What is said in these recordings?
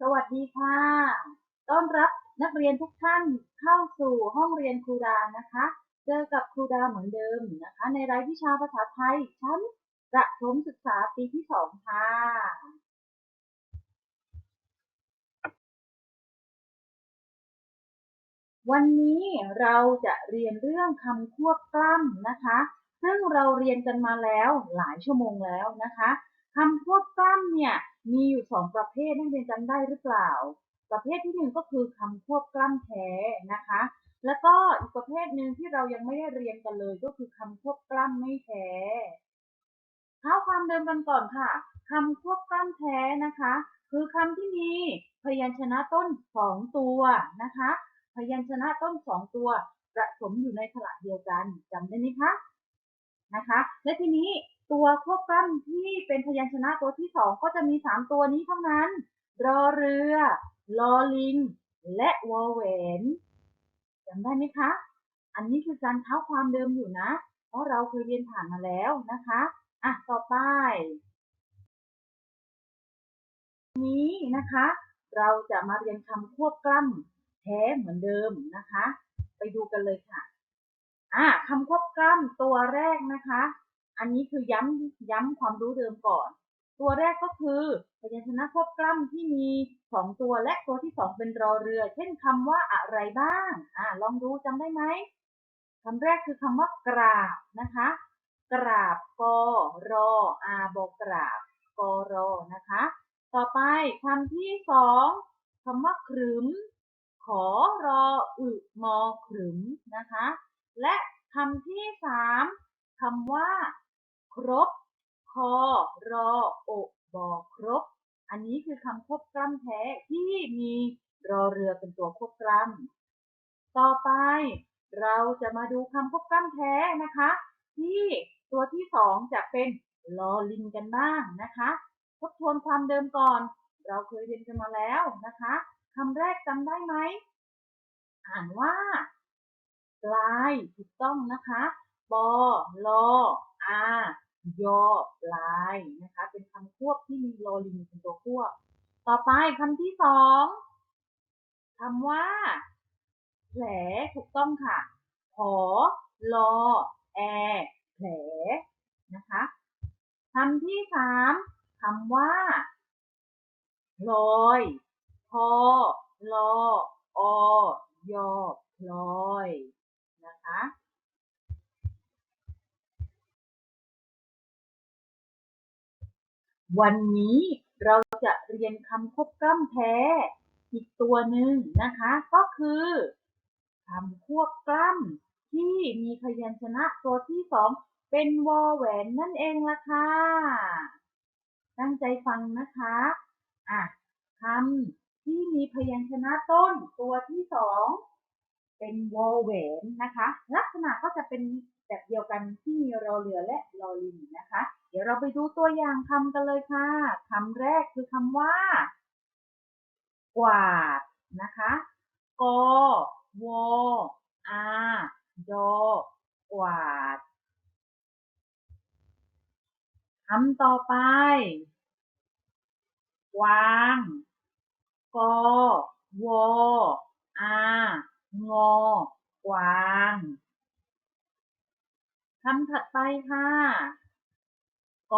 สวัสดีค่ะ ต้อนรับนักเรียนทุกท่านเข้าสู่ห้องเรียนครูดานะคะ เจอกับครูดาเหมือนเดิมนะคะ ในรายวิชาภาษาไทยชั้นประถมศึกษาปีที่สองค่ะ วันนี้เราจะเรียนเรื่องคำควบกล้ำนะคะ ซึ่งเราเรียนกันมาแล้วหลายชั่วโมงแล้วนะคะ คำควบกล้ำเนี่ยมีอยู่สองประเภทนักเรียนจำได้หรือเปล่า ประเภทที่หนึ่งก็คือคำควบกล้ำแท้นะคะ แล้วก็อีกประเภทหนึ่งที่เรายังไม่ได้เรียนกันเลย ก็คือคำควบกล้ำไม่แท้เท้าความเดิมกันก่อนค่ะคำควบกล้ำแท้นะคะ คือคำที่มีพยัญชนะต้นสองตัวนะคะ พยัญชนะต้นสองตัวผสมอยู่ในขณะเดียวกันจำได้ไหมคะนะคะ และทีนี้ ตัวควบกล้ำที่เป็นพยัญชนะตัวที่สองก็จะมีสามตัวนี้เท่านั้น รอเรือ ลอลิง และวอแหวนจำได้ไหมคะ อันนี้คือการเท้าความเดิมอยู่นะ เพราะเราเคยเรียนผ่านมาแล้วนะคะ อะ ต่อไป นี้นะคะ เราจะมาเรียนคำควบกล้ำแท้เหมือนเดิมนะคะ ไปดูกันเลยค่ะ อ่าคำควบกล้ำตัวแรกนะคะ อันนี้คือย้ำย้ำความรู้เดิมก่อน ตัวแรกก็คือพยัญชนะควบกล้ำที่มีสองตัวและตัวที่สองเป็นรอเรือ เช่นคำว่าอะไรบ้าง อ่าลองดูจำได้ไหมคำแรกคือคำว่ากราบนะคะ กราบกอรออาบอกราบกอรอนะคะ ต่อไปคำที่สองคำว่าขรึม ขอรออึมอขรึมนะคะ และคำที่สามคำว่า ครบ คอ รอโอบอครบ อันนี้คือคำควบกล้ำแท้ที่มีรอเรือเป็นตัวควบกล้ำต่อไป เราจะมาดูคำควบกล้ำแท้นะคะ ที่ตัวที่สองจะเป็นลอลิงกันบ้างนะคะ ทบทวนความเดิมก่อน เราเคยเรียนกันมาแล้วนะคะคำแรกจำได้ไหมอ่านว่าปลายถูกต้องนะคะปอลออา ยอปลายนะคะ เป็นคำควบที่มีโลลิงเป็นตัวควบ ต่อไปคำที่สองคำว่า แผลถูกต้องค่ะผอลอแอแผลนะคะคำที่สามคำว่าลอยพอลออยอพลอยนะคะ วันนี้เราจะเรียนคำควบกล้ำแท้ อีกตัวหนึ่งนะคะ ก็คือคำควบกล้ำที่มีพยัญชนะตัวที่สองเป็นวอแหวนนั่นเองล่ะค่ะ ตั้งใจฟังนะคะอะคำที่มีพยัญชนะต้นตัวที่สองเป็นวอแหวนนะคะ ลักษณะก็จะเป็น แบบเดียวกันที่มีรอเรือและลอลิงนะคะ เดี๋ยวเราไปดูตัวอย่างคำกันเลยค่ะคำแรกคือคำว่า กวาดนะคะกวอายอกวาดคำต่อไป กวาง กวอางอกวาง คำถัดไปค่ะก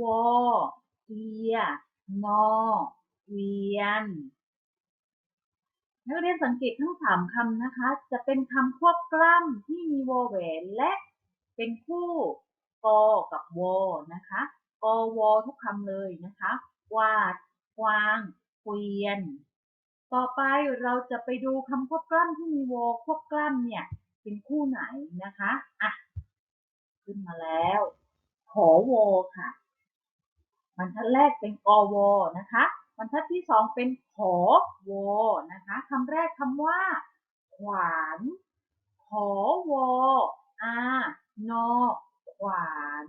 วเกียนอเวียน นักเรียนสังเกตทั้งสามคำนะคะ จะเป็นคำควบกล้ำที่มีวอแหวนและเป็นคู่กอกับวอนะคะ กอวอทุกคำเลยนะคะ วาดวางเกวียน ต่อไปเราจะไปดูคำควบกล้ำที่มีวอควบกล้ำเนี่ย เป็นคู่ไหนนะคะ อะ ขึ้นมาแล้ว ขอวอค่ะ บรรทัดแรกเป็นกอวอนะคะบรรทัดที่สองเป็นขอวอนะคะคำแรกคำว่า ขวาน ขอวออานอขวาน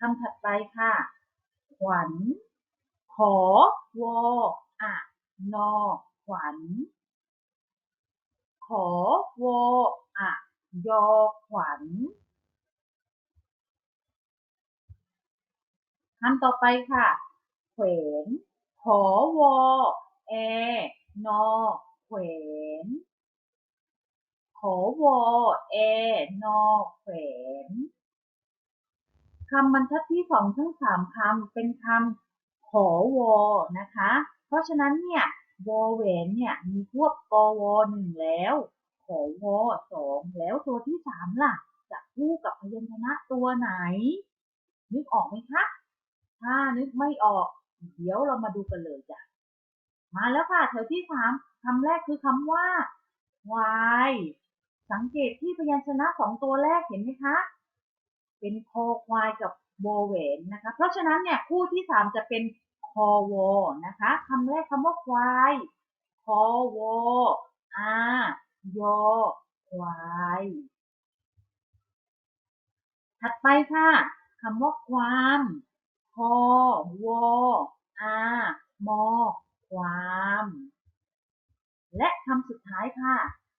คำถัดไปค่ะ ขวัญ ขอวออะนอขวัญ ขอวออะ ยอขวัญคำต่อไปค่ะแขวนขอวอแอนอแขวนขอวอแอนอแขวนคำบรรทัดที่สองทั้งสามคำเป็นคำขอวอนะคะ เพราะฉะนั้นเนี่ยวอแหวนเนี่ยมีพวบกกวอหนึ่งแล้ว ขอวอสองแล้วตัวที่สามล่ะ จะคู่กับพยัญชนะตัวไหน นึกออกไหมคะ ถ้านึกไม่ออก เดี๋ยวเรามาดูกันเลยจ้ะ มาแล้วค่ะแถวที่สามคำแรกคือคำว่าควายสังเกตที่พยัญชนะสองตัวแรกเห็นไหมคะ เป็นคอควายกับโบแหวนนะคะ เพราะฉะนั้นเนี่ยคู่ที่สามจะเป็นคอวอนะคะคำแรกคำว่าควายคอวออา ยอควายถัดไปค่ะคำว่าความคอวออามอ ความ และคำสุดท้ายค่ะ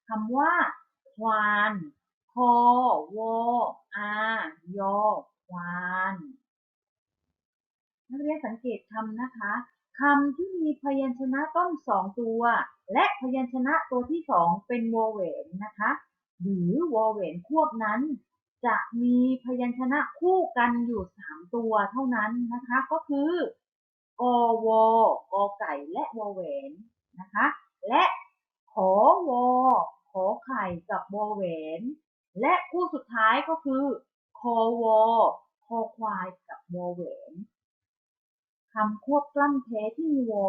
คำว่า ควานคอวออายอ ควานนักเรียนสังเกตคำนะคะ คำที่มีพยัญชนะต้นสองตัว และพยัญชนะตัวที่สองเป็นวอแหวนนะคะ หรือวอแหวนควบนั้น จะมีพยัญชนะคู่กันอยู่สามตัวเท่านั้นนะคะ ก็คือกอวกอไก่และวอแหวนนะคะ และขอวอขอไข่กับวอแหวนและคู่สุดท้ายก็คือคอวอคอควายกับวอแหวน คำควบกล้ำแท้ที่มีวอ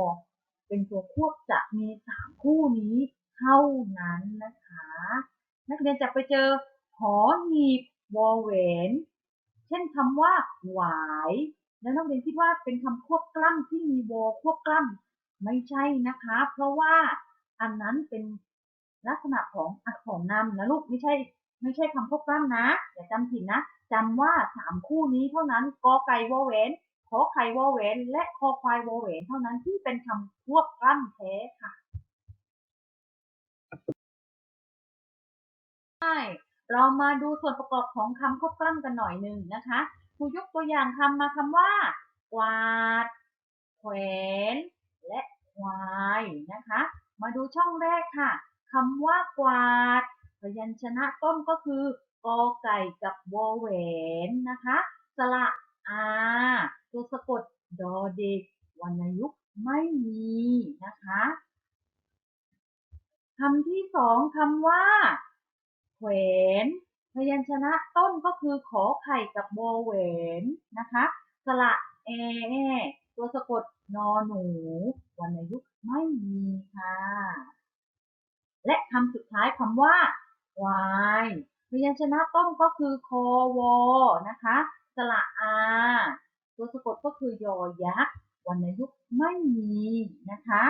เป็นตัวควบจะมีสามคู่นี้เท่านั้นนะคะ นักเรียนจะไปเจอหอหีบวอแหวนเช่นคำว่าหวายแล้วนักเรียนคิดว่าเป็นคำควบกล้ำที่มีวอควบกล้ำไม่ใช่นะคะ เพราะว่าอันนั้นเป็นลักษณะของอักษรนำนะลูกไม่ใช่ ไม่ใช่คำควบกล้ำนะอย่าจำผิดนะจำว่าสามคู่นี้เท่านั้นกอไก่วอแหวน ขอไข่วอแหวนและคอควายวอแหวนเท่านั้นที่เป็นคำควบกล้ำแท้ค่ะใช่เรามาดูส่วนประกอบของคำควบกล้ำกันหน่อยหนึ่งนะคะครูยกตัวอย่างคำมาคำว่า กวาด แขวน และควายนะคะ มาดูช่องแรกค่ะคำว่ากวาดพยัญชนะต้นก็คือกอไก่กับวอแหวนนะคะ สระ อาตัวสะกดดอเด็กวรรณยุกต์ไม่มีนะคะคำที่สองคำว่า แขวนพยัญชนะต้นก็คือขอไข่กับวอแหวนนะคะ สระแอตัวสะกดนอหนูวรรณยุกต์ไม่มีค่ะ และคำสุดท้ายคำว่า วายพยัญชนะต้นก็คือคอวอนะคะ สระอา ตัวสะกดก็คือยอยักษ์วรรณยุกต์ไม่มีนะคะ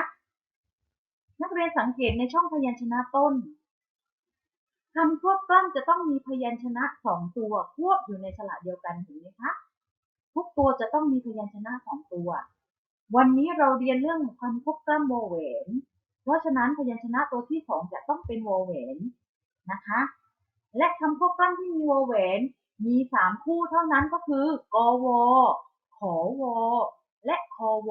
นักเรียนสังเกตในช่องพยัญชนะต้นคำควบกล้ำจะต้องมีพยัญชนะสองตัวควบอยู่ในสระเดียวกันเห็นไหมคะทุกตัวจะต้องมีพยัญชนะสองตัว วันนี้เราเรียนเรื่องคำควบกล้ำวอแหวน เพราะฉะนั้นพยัญชนะตัวที่สองจะต้องเป็นวอแหวนนะคะ และคำควบกล้ำที่มีวอแหวน มีสามคู่เท่านั้นก็คือกวขอวและคอว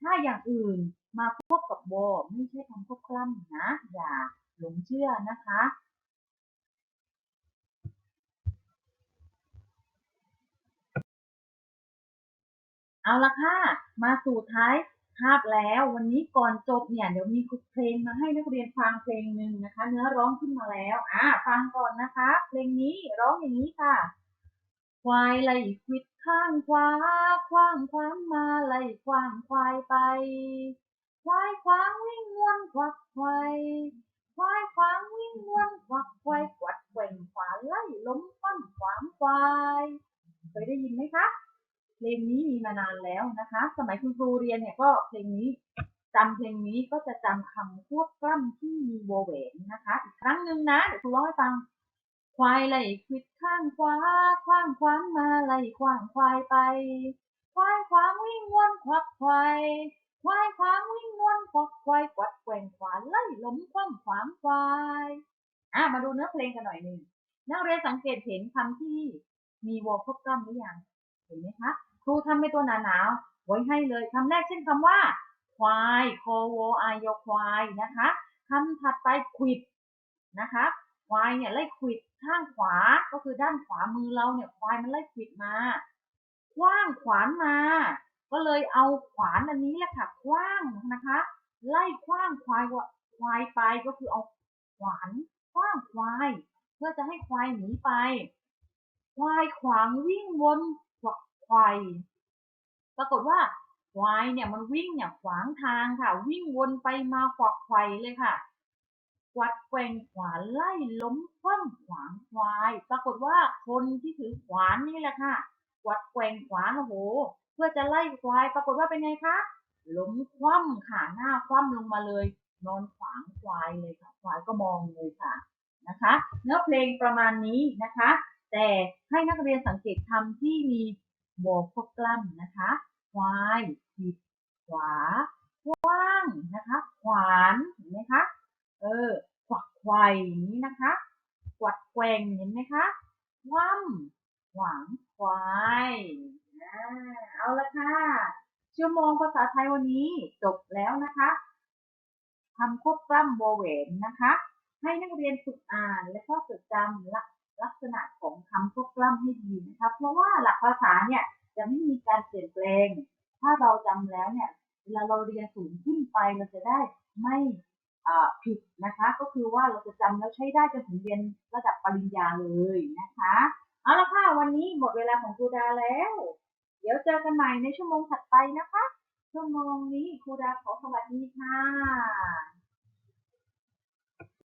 ถ้าอย่างอื่นมาควบกับวไม่ใช่คำควบกล้ำนะ อย่าหลงเชื่อนะคะ เอาละค่ะ มาสู่ท้าย คาบแล้ววันนี้ก่อนจบเนี่ยเดี๋ยวมีเพลงมาให้นักเรียนฟังเพลงหนึ่งนะคะ เนื้อร้องขึ้นมาแล้ว อ่า ฟังก่อนนะคะ เพลงนี้ร้องอย่างนี้ค่ะ ควายไล่ควิดข้างขวาคว้างคว้างมาไล่คว้างควายไป ควายขวางวิ่งวนควักควายควายขวางวิ่งวนควักควายกวัดแกว่งขวาไล่ล้มฟันขวางควายเคยได้ยินไหมคะ เพลงนี้มีมานานแล้วนะคะ สมัยคุณครูเรียนเนี่ยก็เพลงนี้จำเพลงนี้ก็จะจำคำควบกล้ำที่มีโวแหวนนะคะ อีกครั้งหนึ่งนะเดี๋ยวครูร้องให้ฟัง ควายไล่ควิดข้างขวาคว้างขวางมาไล่ขวางควายไป ควายขวางวิ่งวนควักควายควายขวางวิ่งวนควักควายกวัดแกว่งขวาไล่ล้มคว่ำขวางควายอะมาดูเนื้อเพลงกันหน่อยหนึ่งนักเรียนสังเกตเห็นคำที่มีวอลควบกล้ำหรือยังเห็นไหมคะ ครูทำเป็นตัวหนาๆไว้ให้เลยคำแรกเช่นคำว่าควายโคโวอายควายนะคะคำถัดไปควิดนะคะควายเนี่ยไล่ควิดข้างขวาก็คือด้านขวามือเราเนี่ยควายมันไล่ควิดมาคว้างขวานมา ก็เลยเอาขวานอันนี้แหละค่ะคว้างนะคะ ไล่คว้างควายว่าควายไปก็คือเอาขวานคว้างควาย เพื่อจะให้ควายหนีไป ควายขวางวิ่งวน ขวักไขวปรากฏว่าควายเนี่ยมันวิ่งเนี่ยขวางทางค่ะ วิ่งวนไปมาขวักไขวเลยค่ะกวัดแกว่งขวานไล่ล้มคว่ำขวางควาย ปรากฏว่าคนที่ถือขวานนี่แหละค่ะกวัดแกว่งขวานโอ้โห เพื่อจะไล่ควาย ปรากฏว่าเป็นไงคะล้มคว่ำค่ะหน้าคว่ำลงมาเลย นอนขวางควายเลยค่ะ ควายก็มองเลยค่ะนะคะ เนื้อเพลงประมาณนี้นะคะ แต่ให้นักเรียนสังเกตคำที่มี โบกพวกกล้ำนะคะควายผิดขวากว้างนะคะขวานเห็นไหมคะเออขวักไขวอย่างนี้นะคะกวัดแกว่งเห็นไหมคะว่ำขวางควายอ่าเอาละค่ะชั่วโมงภาษาไทยวันนี้จบแล้วนะคะคำควบกล้ำโบเวนนะคะ ให้นักเรียนฝึกอ่านและก็จดจำลัก ลักษณะของคำควบกล้ำให้ดีนะคะเพราะว่าหลักภาษาเนี่ยจะไม่มีการเปลี่ยนแปลง ถ้าเราจำแล้วเนี่ยเวลาเราเรียนสูงขึ้นไปเราจะได้ไม่ผิดนะคะ ก็คือว่าเราจะจำแล้วใช้ได้จนถึงเรียนระดับปริญญาเลยนะคะเอาละค่ะวันนี้หมดเวลาของครูดาแล้ว เดี๋ยวเจอกันใหม่ในชั่วโมงถัดไปนะคะ ชั่วโมงนี้ครูดาขอสวัสดีค่ะ